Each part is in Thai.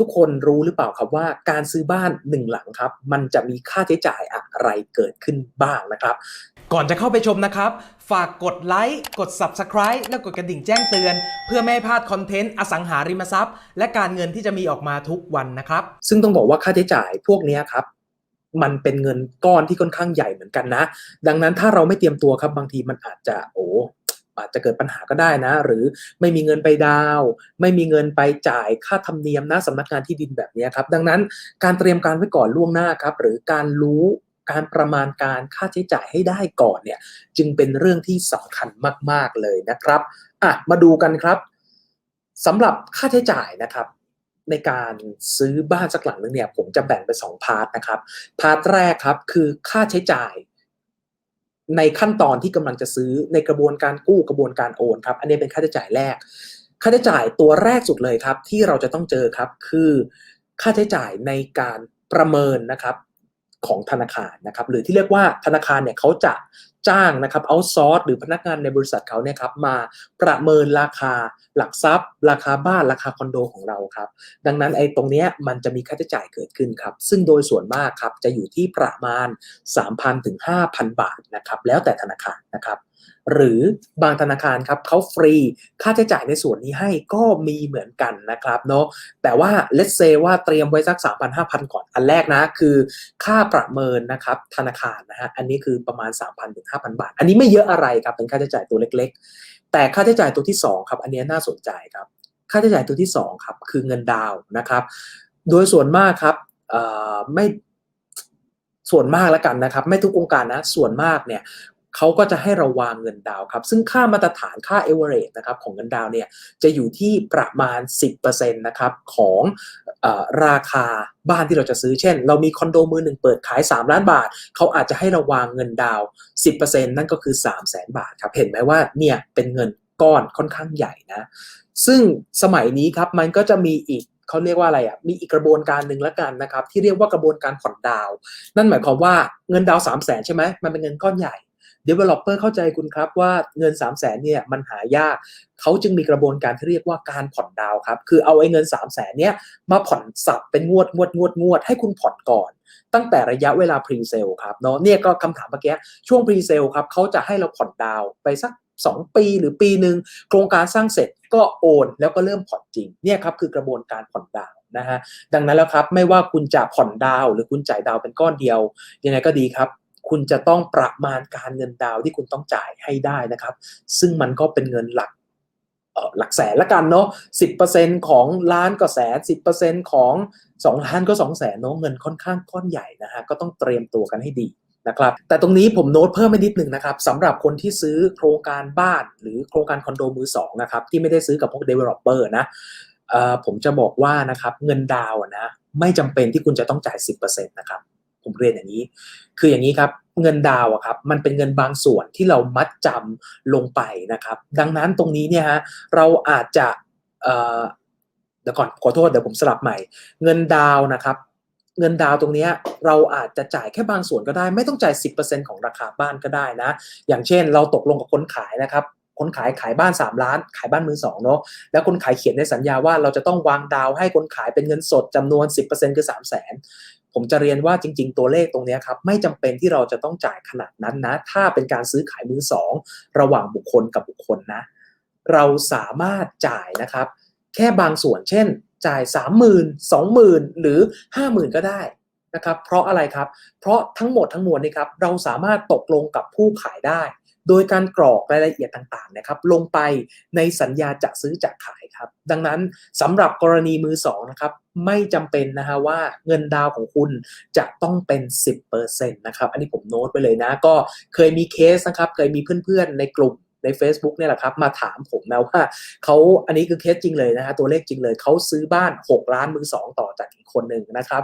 ทุกคนรู้หรือเปล่าครับว่าการซื้อบ้านหนึ่งหลังครับ มันจะมีค่าใช้จ่ายอะไรเกิดขึ้นบ้างนะครับ ก่อนจะเข้าไปชมนะครับ ฝากกดไลค์กด Subscribe และกดกระดิ่งแจ้งเตือน เพื่อไม่ให้พลาดคอนเทนต์อสังหาริมทรัพย์ และการเงินที่จะมีออกมาทุกวันนะครับ ซึ่งต้องบอกว่าค่าใช้จ่ายพวกเนี้ยครับมันเป็นเงินก้อนที่ค่อนข้างใหญ่เหมือนกันนะ ดังนั้นถ้าเราไม่เตรียมตัวครับบางทีมันอาจจะโอ้ อาจจะเกิดปัญหาก็ได้นะ หรือไม่มีเงินไปดาว ไม่มีเงินไปจ่ายค่าธรรมเนียมนะสำนักงานที่ดินแบบนี้ครับ ดังนั้นการเตรียมการไว้ก่อนล่วงหน้าครับ หรือการรู้การประมาณการค่าใช้จ่ายให้ได้ก่อนเนี่ยจึงเป็นเรื่องที่สำคัญมาก ๆเลยนะครับอะมาดูกันครับสำหรับค่าใช้จ่ายนะครับ ในการซื้อบ้านสักหลังนึงเนี่ยผมจะแบ่งเป็นสองพาร์ทนะครับพาร์ทแรกครับคือค่าใช้จ่าย ในขั้นตอนที่กำลังจะซื้อในกระบวนการกู้กระบวนการโอนครับ อันนี้เป็นค่าใช้จ่ายแรก ค่าใช้จ่ายตัวแรกสุดเลยครับ ที่เราจะต้องเจอครับคือ ค่าใช้จ่ายในการประเมินนะครับ ของธนาคารนะครับหรือที่เรียกว่าธนาคารเนี่ยเขาจะจ้างนะครับเอาซอร์สหรือพนักงานในบริษัทเขาเนี่ยครับมาประเมินราคาหลักทรัพย์ ราคาบ้านราคาคอนโดของเราครับดังนั้นไอ้ตรงเนี้ยมันจะมีค่าใช้จ่ายเกิดขึ้นครับซึ่งโดยส่วนมากครับจะอยู่ที่ประมาณ 3,000ถึง5,000 บาทนะครับแล้วแต่ธนาคารนะครับ หรือบางธนาคารครับเขาฟรีค่าใช้จ่ายในส่วนนี้ให้ก็มีเหมือนกันนะครับเนาะแต่ว่า let's say ว่าเตรียมไว้สัก 3,500 0 ก่อน อันแรกนะคือค่าประเมินนะครับธนาคารนะฮะอันนี้คือประมาณ 3,000ถึง5,000 บาท อันนี้ไม่เยอะอะไรครับเป็นค่าใช้จ่ายตัวเล็ก ๆ แต่ค่าใช้จ่ายตัวที่สองครับ อันนี้น่าสนใจครับ ค่าใช้จ่ายตัวที่สองครับ คือเงินดาวนะครับโดยส่วนมากครับไม่ส่วนมากแล้วกันนะครับ ไม่ทุกองค์การนะส่วนมากเนี่ย เขาก็จะให้เราวางเงินดาวครับ ซึ่งค่ามาตรฐานค่า average นะครับของเงินดาวเนี่ยจะอยู่ที่ประมาณ 10%นะครับของอราคาบ้านที่เราจะซื้อ เช่น เรามีคอนโดมือหนึ่งเปิดขาย 3 ล้านบาท เขาอาจจะให้เราวางเงินดาวน์10%นั่นก็คือ 3 0 0 0 0 0บาทครับเห็นไหมว่าเนี่ยเป็นเงินก้อนค่อนข้างใหญ่นะซึ่งสมัยนี้ครับมันก็จะมีอีกเขาเรียกว่าอะไรอะ มีอีกกระบวนการหนึ่งแล้วกันนะครับ ที่เรียกว่ากระบวนการผ่อนดาวน์นั่นหมายความว่าเงินดาวสามแสนใช่ไหมมันเป็นเงินก้อนใหญ่ Developer เข้าใจคุณครับว่าเงิน 3 0 0แสนเนี่ยมันหายาก เขาจึงมีกระบวนการที่เรียกว่าการผ่อนดาวครับ คือเอาไอ้เงิน 3 0 0แสนเนี่ยมาผ่อนสับเป็นงวดงวดงวดงวดให้คุณผ่อนก่อน ตั้งแต่ระยะเวลาพรีเซลครับเนาะเนี่ยก็คำถามเมื่อกี้ช่วงพรีเซลครับเขาจะให้เราผ่อนดาวไปสัก 2 ปีหรือปีหนึ่งโครงการสร้างเสร็จก็โอน แล้วก็เริ่มผ่อนจริงเนี่ยครับคือกระบวนการผ่อนดาวนะฮะดังนั้นแล้วครับไม่ว่าคุณจะผ่อนดาวหรือคุณจ่ายดาวเป็นก้อนเดียว ยังไงก็ดีครับ คุณจะต้องประมาณการเงินดาวที่คุณต้องจ่ายให้ได้นะครับ ซึ่งมันก็เป็นเงินหลักหลักแสนละกันเนาะสิบเปอร์เซ็นของล้านก็แสนสิบเปอร์เซ็นของสองล้านก็สองแสนเนาะเงินค่อนข้างก้อนใหญ่นะฮะก็ต้องเตรียมตัวกันให้ดีนะครับแต่ตรงนี้ผมโน้ตเพิ่มไปนิดหนึ่งนะครับสำหรับคนที่ซื้อโครงการบ้านหรือโครงการคอนโดมือสองนะครับที่ไม่ได้ซื้อกับพวก developer นะผมจะบอกว่านะครับเงินดาวนะนะไม่จำเป็นที่คุณจะต้องจ่าย 10%นะครับ ผมเรียนอย่างนี้ คืออย่างนี้ครับเงินดาวอะครับมันเป็นเงินบางส่วนที่เรามัดจำลงไปนะครับ ดังนั้นตรงนี้เนี่ยฮะเราอาจจะเเดี๋ยวก่อนขอโทษเดี๋ยวผมสลับใหม่ เงินดาวนะครับ เงินดาวตรงนี้เราอาจจะจ่ายแค่บางส่วนก็ได้ ไม่ต้องจ่าย 10%ของราคาบ้านก็ได้นะ อย่างเช่น เราตกลงกับคนขายนะครับคนขายขายบ้าน 3 ล้าน ขายบ้านมือสองเนาะแล้วคนขายเขียนในสัญญาว่าเราจะต้องวางดาวให้คนขายเป็นเงินสดจำนวน 10%คือ 3 0 0 0 0น ผมจะเรียนว่าจริง ๆ ตัวเลขตรงนี้ครับไม่จำเป็นที่เราจะต้องจ่ายขนาดนั้นนะ ถ้าเป็นการซื้อขายมือสองระหว่างบุคคลกับบุคคลนะ เราสามารถจ่ายนะครับ แค่บางส่วนเช่น จ่าย 3 0 0 0 0 20,000 หรือ 50,000 ก็ได้นะครับ เพราะอะไรครับ เพราะทั้งหมดทั้งมวลนี่ครับเราสามารถตกลงกับผู้ขายได้ โดยการกรอกรายละเอียดต่างๆนะครับลงไปในสัญญาจะซื้อจะขายครับ ดังนั้นสำหรับกรณีมือสองนะครับไม่จำเป็นนะฮะว่าเงินดาวของคุณจะต้องเป็น 10%นะครับอันนี้ผมโน้ตไปเลยนะ ก็เคยมีเคสนะครับเคยมีเพื่อนๆในกลุ่มใน Facebook เนี่ยแหละครับ มาถามผมนะว่าเขาอันนี้คือเคสจริงเลยนะฮะตัวเลขจริงเลย เขาซื้อบ้าน 6 ล้านมือสองต่อจากอีกคนหนึ่งนะครับ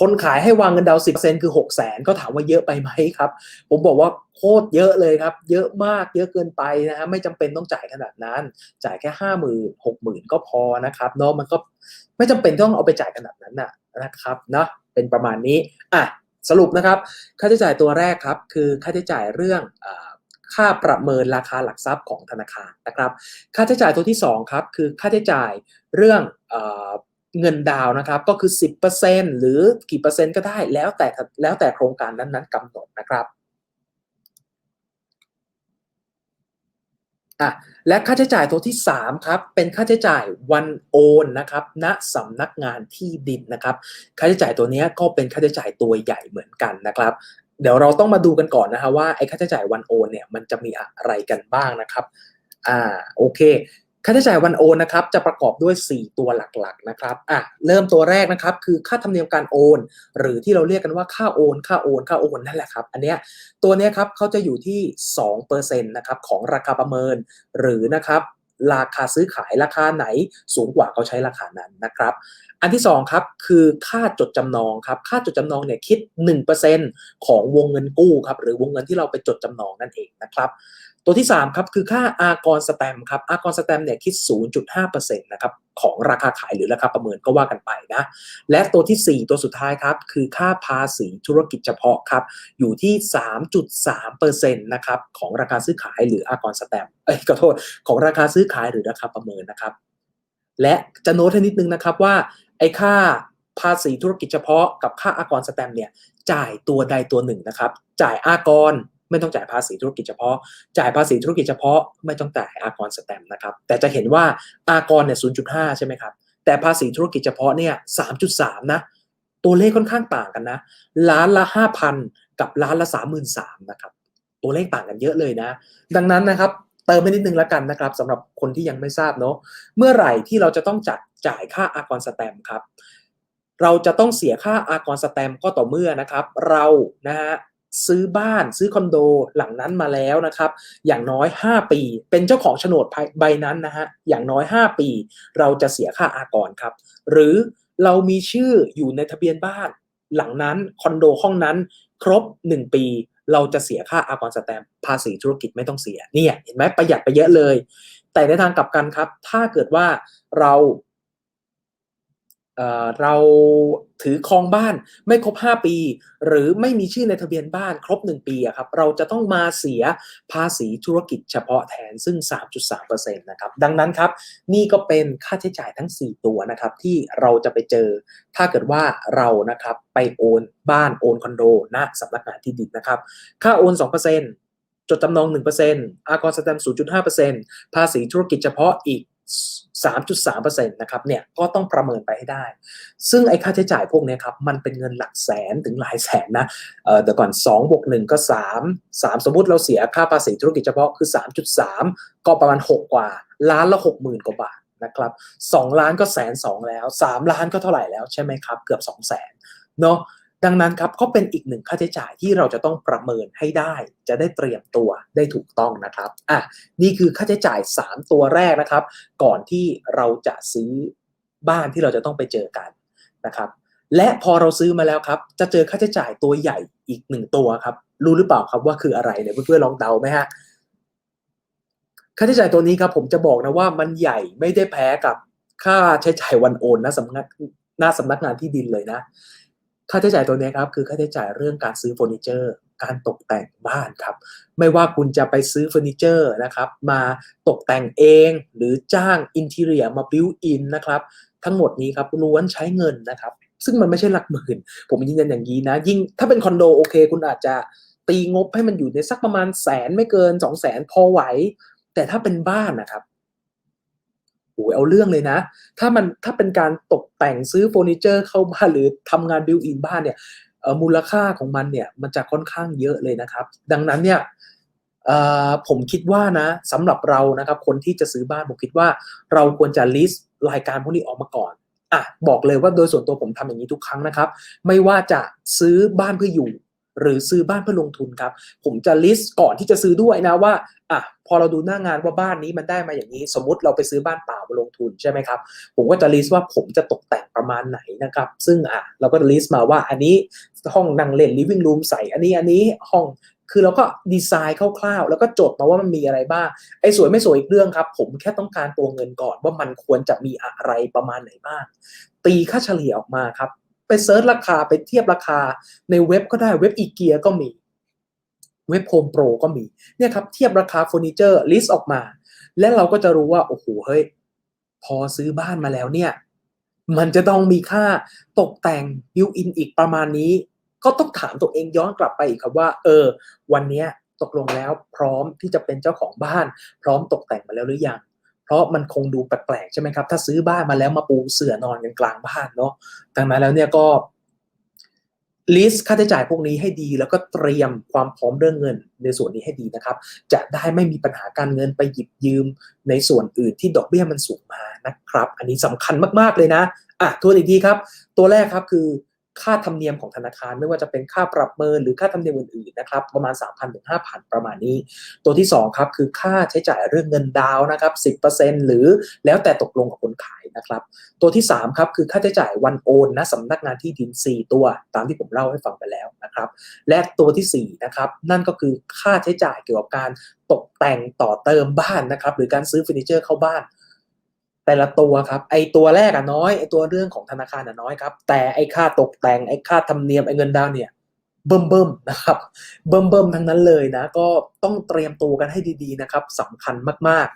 คนขายให้วางเงินดาวน์10%คือ6 0 0 0 0 0ก็ถามว่าเยอะไปไหมครับ ผมบอกว่าโคตรเยอะเลยครับ เยอะมากเยอะเกินไปนะฮะไม่จำเป็นต้องจ่ายขนาดนั้น จ่ายแค่ห้าหมื่นหกหมื่นก็พอนะครับเนาะมันก็ไม่จำเป็นต้องเอาไปจ่ายขนาดนั้นนะนะครับเนาะเป็นประมาณนี้อะสรุปนะครับ ค่าใช้จ่ายตัวแรกครับ คือค่าใช้จ่ายเรื่องอค่าประเมินราคาหลักทรัพย์ของธนาคารนะครับ ค่าใช้จ่ายตัวที่สองครับคือค่าใช้จ่ายเรื่อง เงินดาวนะครับ ก็คือ 10%หรือกี่เปอร์เซ็นต์ก็ได้แล้วแต่แล้วแต่โครงการนั้นๆกำหนดนะครับอะและค่าใช้จ่ายตัวที่ 3 ครับ เป็นค่าใช้จ่ายวันโอนนะครับณสำนักงานที่ดินนะครับ ค่าใช้จ่ายตัวนี้ก็เป็นค่าใช้จ่ายตัวใหญ่เหมือนกันนะครับ เดี๋ยวเราต้องมาดูกันก่อนนะฮะว่าไอ้ค่าใช้จ่ายวันโอนเนี่ยมันจะมีอะไรกันบ้างนะครับอ่าโอเค ค่าใช้จ่ายวันโอนนะครับจะประกอบด้วย 4 ตัวหลักๆนะครับอะเริ่มตัวแรกนะครับคือค่าธรรมเนียมการโอน หรือที่เราเรียกกันว่าค่าโอน ค่าโอนค่าโอนนั่นแหละครับอันเนี้ยตัวเนี้ยครับเขาจะอยู่ที่2%นะครับของราคาประเมิน หรือนะครับราคาซื้อขายราคาไหนสูงกว่าเขาใช้ราคานั้นนะครับ อันที่2ครับคือค่าจดจำนองครับค่าจดจำนองเนี่ยคิด 1%ของวงเงินกู้ครับหรือวงเงินที่เราไปจดจำนองนั่นเองนะครับ ตัวที่ 3 ครับ คือค่าอากรสแตมครับอากรสแตมเนี่ยคิด 0.5%นะครับของราคาขายหรือราคาประเมินก็ว่ากันไปนะ และตัวที่ 4 ตัวสุดท้ายครับ คือค่าภาษีธุรกิจเฉพาะครับ อยู่ที่ 3.3%นะครับของราคาซื้อขายหรืออากรสแตมเอ้ยขอโทษของราคาซื้อขายหรือราคาประเมินนะครับ และจะโน้ตให้นิดนึงนะครับว่าไอ้ค่าภาษีธุรกิจเฉพาะกับค่าอากรสแตมเนี่ยจ่ายตัวใดตัวหนึ่งนะครับ จ่ายอากร ไม่ต้องจ่ายภาษีธุรกิจเฉพาะ จ่ายภาษีธุรกิจเฉพาะไม่ต้องจ่ายอากรสแตมนะครับ แต่จะเห็นว่าอากรเนี่ย0.5 ใช่ไหมครับ แต่ภาษีธุรกิจเฉพาะเนี่ย 3.3 นะ ตัวเลขค่อนข้างต่างกันนะ ล้านละ 5,000 กับล้านละ 33,000นะครับ ตัวเลขต่างกันเยอะเลยนะ ดังนั้นนะครับเติมไปนิดนึงแล้วกันนะครับสำหรับคนที่ยังไม่ทราบเนาะ เมื่อไหร่ที่เราจะต้องจัดจ่ายค่าอากรสแตมครับ เราจะต้องเสียค่าอากรสแตมก็ต่อเมื่อนะครับ เรานะฮะ ซื้อบ้านซื้อคอนโดหลังนั้นมาแล้วนะครับ อย่างน้อย 5 ปี เป็นเจ้าของโฉนดใบนั้นนะฮะอย่างน้อย 5 ปี เราจะเสียค่าอากรครับ หรือเรามีชื่ออยู่ในทะเบียนบ้าน หลังนั้นคอนโดห้องนั้น ครบ 1 ปี เราจะเสียค่าอากรสแตมภาษีธุรกิจไม่ต้องเสียเนี่ยเห็นไหมประหยัดไปเยอะเลย แต่ในทางกลับกันครับ ถ้าเกิดว่าเรา เราถือครองบ้านไม่ครบ 5 ปี หรือไม่มีชื่อในทะเบียนบ้านครบ 1 ปีอะครับเราจะต้องมาเสียภาษีธุรกิจเฉพาะแทนซึ่ง 3.3%นะครับดังนั้นครับนี่ก็เป็นค่าใช้จ่ายทั้ง 4 ตัวนะครับที่เราจะไปเจอ ถ้าเกิดว่าเรานะครับไปโอนบ้านโอนคอนโดณสำนักงานที่ดินนะครับค่าโอน 2%จดจำนอง 1%อากรสแตมป์0.5%ภาษีธุรกิจเฉพาะอีก 3.3%นะครับเนี่ยก็ต้องประเมินไปให้ได้ ซึ่งไอ้ค่าใช้จ่ายพวกนี้ครับมันเป็นเงินหลักแสนถึงหลายแสนนะเอ่อแต่ก่อน2บวก1ก็ 3 3 สมมุติเราเสียค่าภาษีธุรกิจเฉพาะคือ 3.3 ก็ประมาณ 6 กว่า ล้านละ 60,000 กว่าบาทนะครับ2ล้านก็แสนสองแล้ว 3 ล้านก็เท่าไหร่แล้วใช่ไหมครับ เกือบ2 0 0 0 0 0เนาะ ดังนั้นครับก็เป็นอีกหนึ่งค่าใช้จ่ายที่เราจะต้องประเมินให้ได้ จะได้เตรียมตัวได้ถูกต้องนะครับอะนี่คือค่าใช้จ่าย 3 ตัวแรกนะครับ ก่อนที่เราจะซื้อบ้านที่เราจะต้องไปเจอกันนะครับ และพอเราซื้อมาแล้วครับ จะเจอค่าใช้จ่ายตัวใหญ่อีกหนึ่งตัวครับ รู้หรือเปล่าครับว่าคืออะไรเนี่ยเพื่อนๆลองเดาไหมฮะค่าใช้จ่ายตัวนี้ครับผมจะบอกนะว่ามันใหญ่ไม่ได้แพ้กับค่าใช้จ่ายวันโอนนะสำนักหน้าสำนักงานที่ดินเลยนะ ค่าใช้จ่ายตัวนี้ครับคือค่าใช้จ่ายเรื่องการซื้อเฟอร์นิเจอร์ การตกแต่งบ้านครับ ไม่ว่าคุณจะไปซื้อเฟอร์นิเจอร์นะครับ มาตกแต่งเองหรือจ้างอินทีเรียมาบิวอินนะครับ ทั้งหมดนี้ครับล้วนใช้เงินนะครับ ซึ่งมันไม่ใช่หลักหมื่น ผมยืนยันอย่างนี้นะ ยิ่งถ้าเป็นคอนโดโอเค คุณอาจจะตีงบให้มันอยู่ในสักประมาณแสนไม่เกินสองแสนพอไหว แต่ถ้าเป็นบ้านนะครับ อ้เอาเรื่องเลยนะ ถ้ามันถ้าเป็นการตกแต่งซื้อเฟอร์นิเจอร์เข้าบ้านหรือทำงานบิวอินบ้านเนี่ยมูลค่าของมันเนี่ยมันจะค่อนข้างเยอะเลยนะครับ ดังนั้นเนี่ยผมคิดว่านะสำหรับเรานะครับคนที่จะซื้อบ้านผมคิดว่าเราควรจะ list รายการพวกนี้ออกมาก่อนอะบอกเลยว่าโดยส่วนตัวผมทำอย่างนี้ทุกครั้งนะครับ ไม่ว่าจะซื้อบ้านเพื่ออยู่ หรือซื้อบ้านเพื่อลงทุนครับ ผมจะ list ก่อนที่จะซื้อด้วยนะว่าอะพอเราดูหน้างานว่าบ้านนี้มันได้มาอย่างนี้ สมมติเราไปซื้อบ้านเปล่ามาลงทุนใช่ไหมครับ ผมก็จะ list ว่าผมจะตกแต่งประมาณไหนนะครับ ซึ่งอะเราก็ list มาว่าอันนี้ห้องนั่งเล่น living room ใส่อันนี้อันนี้ห้องคือเราก็ดีไซน์คร่าวๆ แล้วก็จดมาว่ามันมีอะไรบ้าง ไอ้สวยไม่สวยอีกเรื่องครับ ผมแค่ต้องการตัวเงินก่อนว่ามันควรจะมีอะไรประมาณไหนบ้าง ตีค่าเฉลี่ยออกมาครับ ไปเซิร์ชราคาไปเทียบราคาในเว็บก็ได้เว็บอีเกียก็มี เว็บโฮมโปรก็มีเนี่ยครับเทียบราคาเฟอร์นิเจอร์ลิสต์ออกมา และเราก็จะรู้ว่า โอ้โหเฮ้ย พอซื้อบ้านมาแล้วเนี่ย มันจะต้องมีค่าตกแต่งบิวอินอีกประมาณนี้ ก็ต้องถามตัวเองย้อนกลับไปอีกครับว่า เออ วันนี้ตกลงแล้วพร้อมที่จะเป็นเจ้าของบ้าน พร้อมตกแต่งมาแล้วหรือยัง เพราะมันคงดูแปลกๆใช่ไหมครับ ถ้าซื้อบ้านมาแล้วมาปูเสื่อนอนกันกลางบ้านเนาะดังนั้นแล้วเนี่ยก็ลิสต์ค่าใช้จ่ายพวกนี้ให้ดี แล้วก็เตรียมความพร้อมเรื่องเงินในส่วนนี้ให้ดีนะครับ จะได้ไม่มีปัญหาการเงินไปหยิบยืมในส่วนอื่นที่ดอกเบี้ยมันสูงมานะครับ อันนี้สำคัญมากๆเลยนะอะทวนอีกทีครับ ตัวแรกครับคือ ค่าธรรมเนียมของธนาคาร ไม่ว่าจะเป็นค่าปรับเมินหรือค่าธรรมเนียมอื่นๆนะครับประมาณ 3,000ถึง5,000 ประมาณนี้ ตัวที่2ครับคือค่าใช้จ่ายเรื่องเงินดาวนะครับ10%หรือแล้วแต่ตกลงกับคนขายนะครับ ตัวที่3ครับคือค่าใช้จ่ายวันโอนนะสำนักงานที่ดิน 4 ตัว ตามที่ผมเล่าให้ฟังไปแล้วนะครับ และตัวที่4นะครับนั่นก็คือค่าใช้จ่ายเกี่ยวกับการตกแต่งต่อเติมบ้านนะครับหรือการซื้อเฟอร์นิเจอร์เข้าบ้าน แต่ละตัวครับไอตัวแรกอะน้อยไอตัวเรื่องของธนาคารอะน้อยครับ แต่ไอค่าตกแต่งไอค่าธรรมเนียมไอเงินดาวเนี่ยเบิ่มเบิ่มนะครับเบิ่มเบิ่มทั้งนั้นเลยนะ ก็ต้องเตรียมตัวกันให้ดีๆนะครับสำคัญมาก